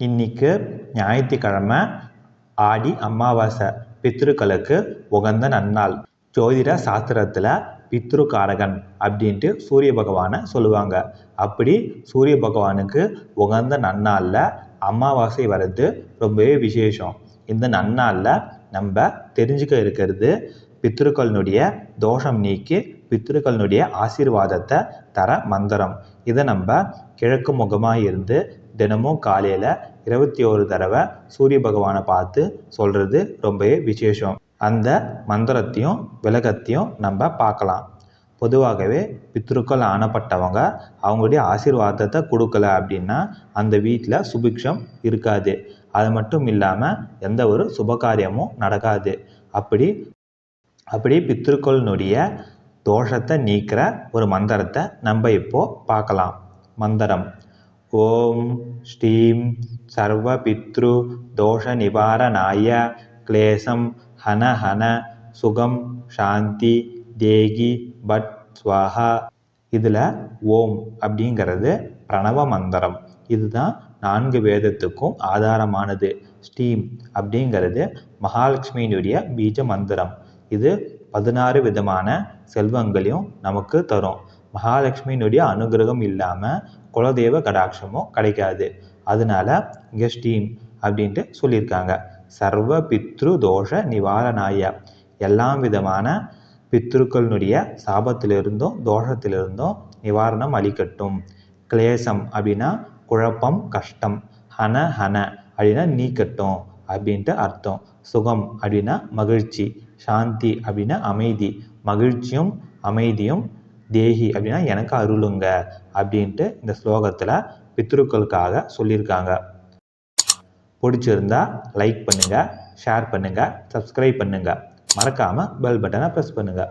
இன்னைக்கு ஞாயிற்றுக்கிழமை ஆடி அமாவாசை பித்ருக்களுக்கு உகந்த நன்னாள். ஜோதிட சாஸ்திரத்தில் பித்ருக்காரகன் அப்படின்ட்டு சூரிய பகவானை சொல்லுவாங்க. அப்படி சூரிய பகவானுக்கு உகந்த நன்னாளில் அமாவாசை வர்றது ரொம்பவே விசேஷம். இந்த நன்னாளில் நம்ம தெரிஞ்சுக்க இருக்கிறது பித்ருக்களினுடைய தோஷம் நீக்கி பித்ருக்களினுடைய ஆசீர்வாதத்தை தர மந்திரம். இதை நம்ம கிழக்கு முகமாக இருந்து தினமும் காலையில் இருபத்தி ஒரு தடவை சூரிய பகவானை பார்த்து சொல்கிறது ரொம்பவே விசேஷம். அந்த மந்திரத்தையும் விளக்கத்தையும் நம்ம பார்க்கலாம். பொதுவாகவே பித்ருக்கள் ஆனப்பட்டவங்க அவங்களுடைய ஆசீர்வாதத்தை கொடுக்கல அப்படின்னா அந்த வீட்டில் சுபிக்ஷம் இருக்காது. அது மட்டும் இல்லாமல் எந்த ஒரு சுபகாரியமும் நடக்காது. அப்படி அப்படி பித்ருக்களினுடைய தோஷத்தை நீக்கிற ஒரு மந்திரத்தை நம்ம இப்போது பார்க்கலாம். மந்திரம். ஓம் ஸ்ரீம் சர்வ பித்ரு தோஷ நிவாரணாய கிளேசம் ஹன ஹன சுகம் சாந்தி தேகி பட் ஸ்வாஹா. இதில் ஓம் அப்படிங்கிறது பிரணவ மந்திரம். இதுதான் நான்கு வேதத்துக்கும் ஆதாரமானது. ஸ்டீம் அப்படிங்கிறது மகாலட்சுமியினுடைய பீஜ மந்திரம். இது பதினாறு விதமான செல்வங்களையும் நமக்கு தரும். மகாலட்சுமியினுடைய அனுகிரகம் இல்லாமல் குலதெய்வ கடாட்சமும் கிடைக்காது. அதனால இங்கே ஸ்டீம் அப்படின்ட்டு சொல்லியிருக்காங்க. சர்வ பித்ரு தோஷ நிவாரணாய. எல்லா விதமான பித்ருக்களினுடைய சாபத்திலிருந்தும் தோஷத்திலிருந்தும் நிவாரணம் அளிக்கட்டும். கிளேசம் அப்படின்னா குழப்பம் கஷ்டம் ஹன ஹன அப்படின்னா நீக்கட்டும் அப்படின்ட்டு அர்த்தம். சுகம் அப்படின்னா மகிழ்ச்சி சாந்தி அப்படின்னா அமைதி மகிழ்ச்சியும் அமைதியும் தேகி அப்படின்னா எனக்கு அருளுங்க அப்படின்ட்டு இந்த ஸ்லோகத்தில் பித்ருக்களுக்காக சொல்லியிருக்காங்க. பிடிச்சிருந்தா லைக் பண்ணுங்கள் ஷேர் பண்ணுங்கள் சப்ஸ்கிரைப் பண்ணுங்கள் மறக்காமல் பெல் பட்டனை ப்ரெஸ் பண்ணுங்கள்